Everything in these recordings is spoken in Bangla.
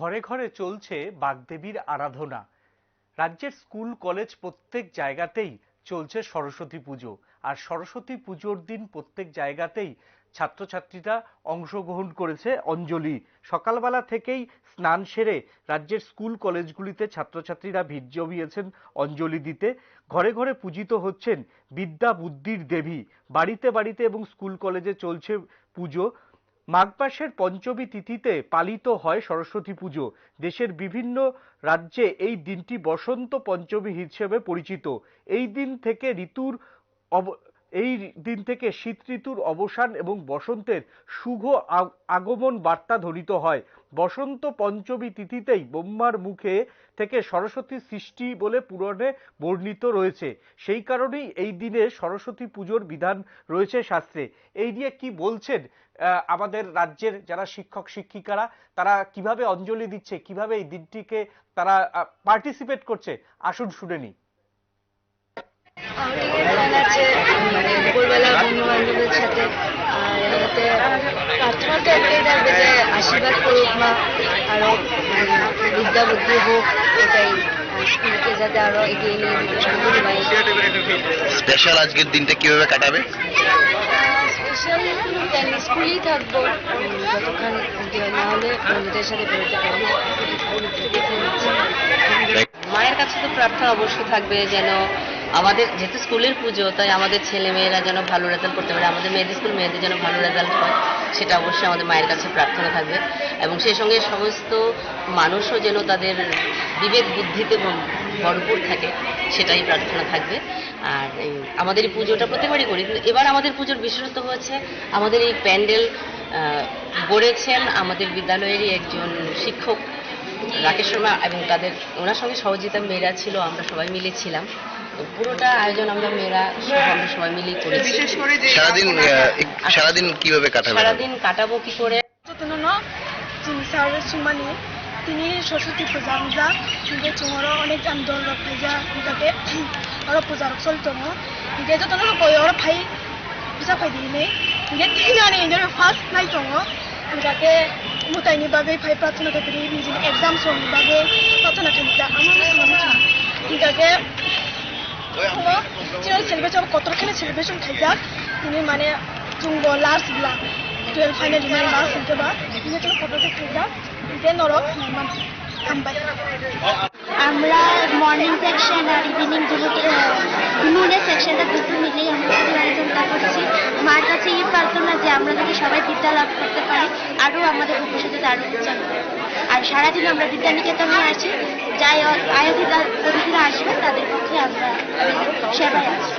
ঘরে ঘরে চলছে বাগদেবীর আরাধনা। রাজ্যের স্কুল, কলেজ প্রত্যেক জায়গাতেই চলছে সরস্বতী পুজো। আর সরস্বতী পুজোর দিন প্রত্যেক জায়গাতেই ছাত্রছাত্রীরা অংশগ্রহণ করেছে অঞ্জলি। সকালবেলা থেকেই স্নান সেরে রাজ্যের স্কুল, কলেজগুলিতে ছাত্রছাত্রীরা ভিড় জমিয়েছেন অঞ্জলি দিতে। ঘরে ঘরে পূজিত হচ্ছেন বিদ্যা বুদ্ধির দেবী। বাড়িতে বাড়িতে এবং স্কুল, কলেজে চলছে পুজো। মাঘ মাসের পঞ্চমী তিথিতে পালিত হয় সরস্বতী পুজো। দেশের বিভিন্ন রাজ্যে এই দিনটি বসন্ত পঞ্চমী হিসেবে পরিচিত। এই দিন থেকে ঋতুর অব- এই দিন থেকে শীত ঋতুর অবসান এবং বসন্তের শুভ আগ- আগমন বার্তা ধরিত হয়। বসন্ত পঞ্চমী তিথিতেই ব্রহ্মার মুখে থেকে সরস্বতী সৃষ্টি বলে পুরাণে বর্ণিত রয়েছে। সেই কারণেই এই দিনে সরস্বতী পুজোর বিধান রয়েছে শাস্ত্রে। এই নিয়ে কি বলছেন আমাদের রাজ্যের যারা শিক্ষক, শিক্ষিকারা, তারা কীভাবে অঞ্জলি দিচ্ছে, কীভাবে এই দিনটিকে তারা পার্টিসিপেট করছে? আসুন শুনে নিই। সাথে আর এমনিতে প্রার্থনা তো একটাই থাকবে আশীর্বাদ করুক মা আরও বিদ্যা বুদ্ধি হোক এটাই স্কুলকে যাতে এগিয়ে নিয়ে স্পেশাল আজকের দিনটা কীভাবে কাটাবে? স্পেশাল প্ল্যান স্কুলেই থাকব। যতক্ষণ না হলে বন্ধুদের সাথে বেরোতে পারব মায়ের কাছে তো প্রার্থনা অবশ্যই থাকবে যেন আমাদের যেহেতু স্কুলের পুজো তাই আমাদের ছেলে মেয়েরা যেন ভালো রেজাল্ট করতে পারে আমাদের মেয়েদের স্কুল মেয়েদের যেন ভালো রেজাল্ট হয়। সেটা অবশ্যই আমাদের মায়ের কাছে প্রার্থনা থাকবে। এবং সেই সঙ্গে সমস্ত মানুষও যেন তাদের বিবেক বুদ্ধিতে ভর- ভরপুর থাকে, সেটাই প্রার্থনা থাকবে। আর আমাদের এই পুজোটা প্রত্যেকবারই করি। কিন্তু এবার আমাদের পুজোর বিশেষত্ব হচ্ছে, আমাদের এই প্যান্ডেল গড়েছেন আমাদের বিদ্যালয়েরই একজন শিক্ষক রাকেশ শর্মা এবং তাদের, ওনার সঙ্গে সহযোগিতা, মেয়েরা ছিল, আমরা সবাই মিলে ছিলাম। তো পুরোটা আয়োজন আমরা মেয়েরা সবাই মিলে করেছি বিশেষ করে যে সারাদিন সারাদিন কীভাবে কাটাবো সারাদিন কাটাবো কি করে? সারের সুমানি তিনি সরস্বতী পূজা আমরা কিন্তু চুমরো অনেক আন্দোলন পূজা যাতে আরও পূজা চলত কিন্তু যত ভাই পূজা পাই দিনে কিন্তু তিন ফার্স্ট নাই তো যাতে মোটাইনি বাবে ভাই প্রার্থনা করতে নিজের এক্সাম সঙ্গে বাবে প্রার্থনা করতে আমার যাতে সেলিব্রেশন কতটা খেলে সেলিব্রেশন তুমি মানে লাস্ট টুয়েলভ ফাইনাল লাস্ট বা। তুমি চলো কতটা খাইজা যে নরক আমরা মর্নিং সেকশন আর ইভিনিং দুটো দুটো সেকশনটা দুটো আমরা সবাই বিদ্যা লাভ করতে পারি আরও আমাদের ভবিষ্যতে আরও হবে। আর সারাদিন আমরা বিদ্যা নিকেতনে আছি যাই আয়োধিতা অতিথিরা আসবে তাদের পক্ষে আমরা সেবায় আছি।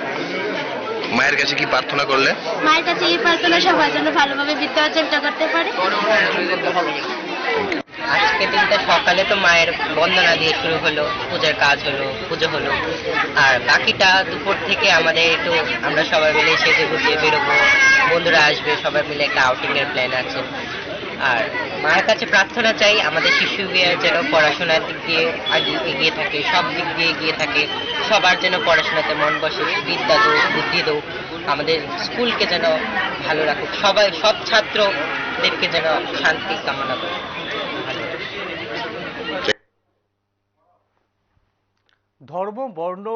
মায়ের কাছে কি প্রার্থনা করলে? মায়ের কাছে এই প্রার্থনা সবার জন্য ভালোভাবে বিদ্যা অর্জনটা করতে পারে। আজকে দিনটা সকালে তো মায়ের বন্দনা দিয়ে শুরু হলো, পূজার কাজ হলো, পুজো হলো। আর বাকিটা দুপুর থেকে আমাদের একটু আমরা সবাই মিলে সেজে গুজিয়ে বেরোবো। বন্ধুরা আসবে, সবাই মিলে একটা আউটিং এর প্ল্যান আছে। আর মায়ের কাছে প্রার্থনা চাই, আমাদের শিশু যেন পড়াশোনার দিক দিয়ে এগিয়ে থাকে, সব দিক দিয়ে এগিয়ে থাকে। সবার যেন পড়াশোনাতে মন বসে, বিদ্যা দৌ, বুদ্ধি দৌ, আমাদের স্কুলকে যেন ভালো রাখুক। সবাই, সব ছাত্রদেরকে যেন শান্তি কামনা করে। ধর্ম, বর্ণ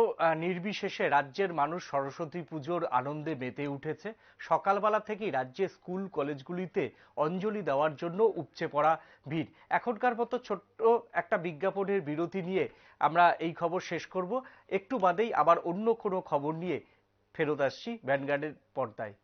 নির্বিশেষে রাজ্যের মানুষ সরস্বতী পুজোর আনন্দে মেতে উঠেছে। সকালবেলা থেকেই রাজ্যের স্কুল, কলেজগুলিতে অঞ্জলি দেওয়ার জন্য উপচে পড়া ভিড়। এখনকার মতো ছোট্ট একটা বিজ্ঞাপনের বিরতি নিয়ে আমরা এই খবর শেষ করব। একটু বাদেই আবার অন্য কোনো খবর নিয়ে ফেরত আসছি ভ্যানগার্ডের পর্দায়।